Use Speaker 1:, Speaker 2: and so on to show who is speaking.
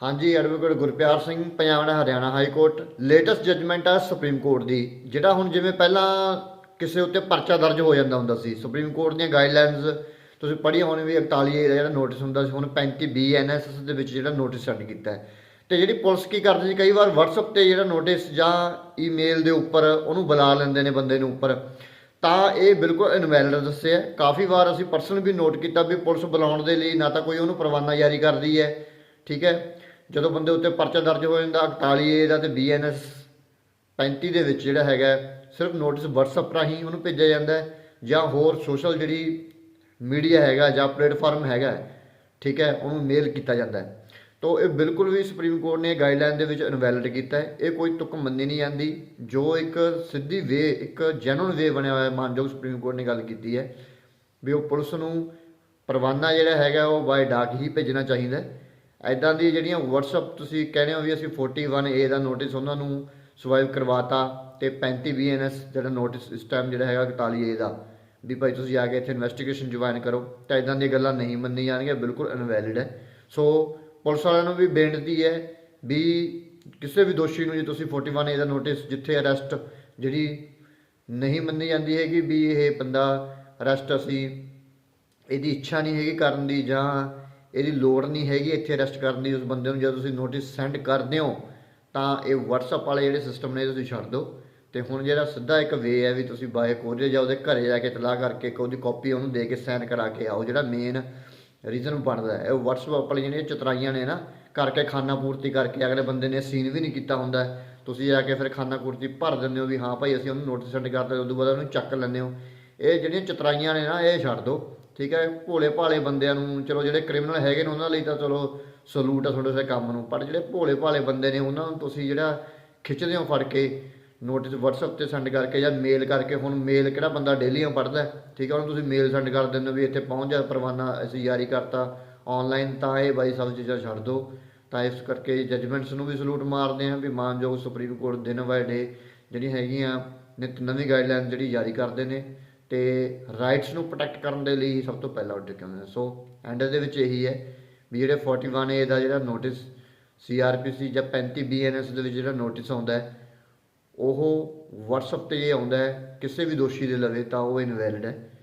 Speaker 1: ਹਾਂਜੀ ਐਡਵੋਕੇਟ ਗੁਰਪਿਆਰ ਸਿੰਘ, ਪੰਜਾਬ ਦਾ Haryana high court latest judgement ਆ supreme court ਦੀ, ਜਿਹੜਾ ਹੁਣ ਜਿਵੇਂ ਪਹਿਲਾਂ ਕਿਸੇ ਉੱਤੇ ਪਰਚਾ ਦਰਜ ਹੋ ਜਾਂਦਾ ਹੁੰਦਾ ਸੀ, ਸੁਪਰੀਮ ਕੋਰਟ ਦੀਆਂ ਗਾਈਡਲਾਈਨਸ ਤੁਸੀਂ ਪੜ੍ਹੀ ਹੋਣੀ ਵੀ 41 ਏ ਦਾ ਜਿਹੜਾ ਨੋਟਿਸ ਹੁੰਦਾ ਸੀ, ਹੁਣ 35 ਬੀ ਐਨਐਸਐਸ ਦੇ ਵਿੱਚ ਜਿਹੜਾ ਨੋਟਿਸ ਸੈਂਡ ਕੀਤਾ ਹੈ। ਤੇ ਜਿਹੜੀ ਪੁਲਿਸ ਕੀ ਕਰਦੀ ਸੀ, ਕਈ ਵਾਰ WhatsApp ਤੇ ਜਿਹੜਾ ਨੋਟਿਸ ਜਾਂ ਈਮੇਲ ਦੇ ਉੱਪਰ ਉਹਨੂੰ ਬੁਲਾ ਲੈਂਦੇ ਨੇ ਬੰਦੇ ਨੂੰ ਉੱਪਰ। ਤਾਂ ਇਹ ਬਿਲਕੁਲ ਇਨਵੈਲਿਡ ਦੱਸਿਆ ਕਾਫੀ ਵਾਰ ਅਸੀਂ ਪਰਸਨ ਵੀ ਨੋਟ ਕੀਤਾ ਵੀ ਪੁਲਿਸ ਬੁਲਾਉਣ ਦੇ ਲਈ ਨਾ ਤਾਂ ਕੋਈ ਉਹਨੂੰ ਪਰਵਾਨਾ ਜਾਰੀ ਕਰਦੀ ਹੈ, ਠੀਕ ਹੈ। ਜਦੋਂ ਬੰਦੇ ਉੱਤੇ ਪਰਚਾ ਦਰਜ ਹੋ ਜਾਂਦਾ 41 ਏ ਦਾ ਤੇ ਬੀਐਨਐਸ 35 ਦੇ ਵਿੱਚ ਜਿਹੜਾ ਹੈਗਾ, ਸਿਰਫ ਨੋਟਿਸ WhatsApp ਰਾਹੀਂ ਉਹਨੂੰ ਭੇਜਿਆ ਜਾਂਦਾ ਜਾਂ ਹੋਰ ਸੋਸ਼ਲ ਜਿਹੜੀ ਮੀਡੀਆ ਹੈਗਾ ਜਾਂ ਪਲੇਟਫਾਰਮ ਹੈਗਾ, ਠੀਕ ਹੈ, ਉਹਨੂੰ ਮੇਲ ਕੀਤਾ ਜਾਂਦਾ ਹੈ। ਤੋ ਇਹ ਬਿਲਕੁਲ ਵੀ ਸੁਪਰੀਮ ਕੋਰਟ ਨੇ ਗਾਈਡਲਾਈਨ ਦੇ ਵਿੱਚ ਇਨਵੈਲਿਡ ਕੀਤਾ ਹੈ। ਇਹ ਕੋਈ ਤੁਕ ਮੰਨੀ ਨਹੀਂ ਜਾਂਦੀ, ਜੋ ਇੱਕ ਸਿੱਧੀ ਵੇ ਇੱਕ ਜੈਨੂਨ ਵੇ ਬਣਿਆ ਹੋਇਆ ਮਾਨਯੋਗ ਸੁਪਰੀਮ ਕੋਰਟ ਨੇ ਗੱਲ ਕੀਤੀ ਹੈ, ਵੀ ਉਹ ਪੁਲਿਸ ਨੂੰ ਪਰਵਾਨਾ ਜਿਹੜਾ ਹੈਗਾ ਉਹ ਬਾਈ ਡਾਕ ਹੀ ਭੇਜਣਾ ਚਾਹੀਦਾ ਐਦਾਂ ਦੀ ਜਿਹੜੀਆਂ WhatsApp ਤੁਸੀਂ ਕਹਿੰਦੇ ਹੋ ਵੀ ਅਸੀਂ 41A ਦਾ ਨੋਟਿਸ ਉਹਨਾਂ ਨੂੰ ਸਵਾਈਪ ਕਰਵਾਤਾ ਤੇ 35 BNS ਜਿਹੜਾ ਨੋਟਿਸ ਇਸ ਟਾਈਮ ਜਿਹੜਾ ਹੈਗਾ 41A ਦਾ, ਵੀ ਭਾਈ ਤੁਸੀਂ ਆ ਕੇ ਇੱਥੇ ਇਨਵੈਸਟੀਗੇਸ਼ਨ ਜੁਆਇਨ ਕਰੋ, ਤਾਂ ਇਦਾਂ ਦੀਆਂ ਗੱਲਾਂ ਨਹੀਂ ਮੰਨੀ ਜਾਣਗੀਆਂ, ਬਿਲਕੁਲ ਇਨਵੈਲਿਡ ਹੈ। ਸੋ ਪੁਲਿਸ ਵਾਲਿਆਂ ਨੂੰ ਵੀ ਬੇਨਤੀ ਹੈ ਵੀ ਕਿਸੇ ਵੀ ਦੋਸ਼ੀ ਨੂੰ ਜੇ ਤੁਸੀਂ 41A ਦਾ ਨੋਟਿਸ ਜਿੱਥੇ ਅਰੈਸਟ ਜਿਹੜੀ ਨਹੀਂ ਮੰਨੀ ਜਾਂਦੀ ਹੈਗੀ ਵੀ ਇਹ ਬੰਦਾ ਅਰੈਸਟ ਅਸੀਂ, ਇਹਦੀ ਇੱਛਾ ਨਹੀਂ ਹੈਗੀ ਕਰਨ ਦੀ ਜਾਂ ਇਹਦੀ ਲੋੜ ਨਹੀਂ ਹੈਗੀ ਇੱਥੇ ਅਰੈਸਟ ਕਰਨ ਦੀ, ਉਸ ਬੰਦੇ ਨੂੰ ਜਦੋਂ ਤੁਸੀਂ ਨੋਟਿਸ ਸੈਂਡ ਕਰਦੇ ਹੋ, ਤਾਂ ਇਹ WhatsApp ਵਾਲੇ ਜਿਹੜੇ ਸਿਸਟਮ ਨੇ ਇਹ ਤੁਸੀਂ ਛੱਡ ਦਿਓ। ਤੇ ਹੁਣ ਜਿਹੜਾ ਸਿੱਧਾ ਇੱਕ ਵੇ ਹੈ ਵੀ ਤੁਸੀਂ ਬਾਏ ਕੋਰੀਅਰ ਜਾਂ ਉਹਦੇ ਘਰੇ ਜਾ ਕੇ ਤਲਾਹ ਕਰਕੇ ਇੱਕ ਉਹਦੀ ਕਾਪੀ ਉਹਨੂੰ ਦੇ ਕੇ ਸਾਈਨ ਕਰਾ ਕੇ ਆਓ, ਜਿਹੜਾ ਮੇਨ ਰੀਜ਼ਨ ਬਣਦਾ ਹੈ। ਇਹ WhatsApp ਵਾਲੇ ਜਿਹੜੀਆਂ ਚਤਰਾਈਆਂ ਨੇ ਨਾ, ਕਰਕੇ ਖਾਨਾ ਪੂਰਤੀ ਕਰਕੇ ਅਗਲੇ ਬੰਦੇ ਨੇ ਸੀਨ ਵੀ ਨਹੀਂ ਕੀਤਾ ਹੁੰਦਾ। ਤੁਸੀਂ ਜਾ ਕੇ ਫਿਰ ਖਾਨਾ ਪੂਰਤੀ ਭਰ ਦਿੰਦੇ ਹੋ ਵੀ ਹਾਂ ਭਾਈ ਅਸੀਂ ਉਹਨੂੰ ਨੋਟਿਸ ਸੈਂਡ ਕਰਤਾ ਤੋਂ ਬਾਅਦ ਉਹਨੂੰ ਚੱਕ ਲੈਂਦੇ ਹੋ। ਇਹ ਜਿਹੜੀਆਂ ਚਤਰਾਈਆਂ ਨੇ ਨਾ, ਇਹ ਛੱਡ ਦਿਓ। ਠੀਕ ਹੈ ਭੋਲੇ ਭਾਲੇ ਬੰਦਿਆਂ ਨੂੰ, ਚਲੋ ਜਿਹੜੇ ਕ੍ਰਿਮੀਨਲ ਹੈਗੇ ਨੇ ਉਹਨਾਂ ਲਈ ਤਾਂ ਚਲੋ ਸਲੂਟ ਆ ਤੁਹਾਡੇ ਸੇ ਕੰਮ ਨੂੰ, ਪਰ ਜਿਹੜੇ ਭੋਲੇ ਭਾਲੇ ਬੰਦੇ ਨੇ ਉਹਨਾਂ ਨੂੰ ਤੁਸੀਂ ਜਿਹੜਾ ਖਿੱਚਦੇ ਹੋ ਫੜ ਕੇ ਨੋਟਿਸ WhatsApp ਤੇ ਸੈਂਡ ਕਰਕੇ ਜਾਂ ਮੇਲ ਕਰਕੇ, ਹੁਣ ਮੇਲ ਕਿਹੜਾ ਬੰਦਾ ਡੇਲੀਆਂ ਪੜਦਾ ਠੀਕ ਹੈ, ਉਹਨੂੰ ਤੁਸੀਂ ਮੇਲ ਸੈਂਡ ਕਰ ਦਿੰਦੇ ਹੋ ਵੀ ਇੱਥੇ ਪਹੁੰਚ ਜਾ, ਪਰਵਾਨਾ ਅਸੀਂ ਜਾਰੀ ਕਰਤਾ ਆਨਲਾਈਨ ਤਾਂ ਇਹ ਬਾਈ ਸਭ ਚੀਜ਼ਾਂ ਛੱਡ ਦਿਓ ਤਾਂ ਇਸ ਕਰਕੇ ਜੱਜਮੈਂਟਸ ਨੂੰ ਵੀ ਸਲੂਟ ਮਾਰਦੇ ਹਾਂ ਵੀ ਮਾਨਯੋਗ ਸੁਪਰੀਮ ਕੋਰਟ ਦਿਨ ਬਾਏ ਡੇ ਜਿਹੜੀਆਂ ਹੈਗੀਆਂ, ਨਿਤ ਨਵੀਂ ਗਾਈਡਲਾਈਨ ਜਿਹੜੀ ਜਾਰੀ ਕਰਦੇ ਨੇ ਤੇ ਰਾਈਟਸ ਨੂੰ ਪ੍ਰੋਟੈਕਟ ਕਰਨ ਦੇ ਲਈ ਸਭ ਤੋਂ ਪਹਿਲਾਂ ਉੱਠ ਕੇ ਆਉਂਦੇ ਸੋ ਐਂਡ ਦੇ ਵਿੱਚ ਇਹੀ ਹੈ ਵੀ ਜਿਹੜੇ 41A ਦਾ ਜਿਹੜਾ ਨੋਟਿਸ CRPC ਜਾਂ 35 BNS ਦੇ ਵਿੱਚ ਜਿਹੜਾ ਨੋਟਿਸ ਆਉਂਦਾ ਹੈ, ਉਹ WhatsApp ਤੇ ਇਹ ਆਉਂਦਾ ਹੈ, ਕਿਸੇ ਵੀ ਦੋਸ਼ੀ ਦੇ ਲਵੇ ਤਾਂ ਉਹ ਇਨਵੈਲਿਡ ਹੈ।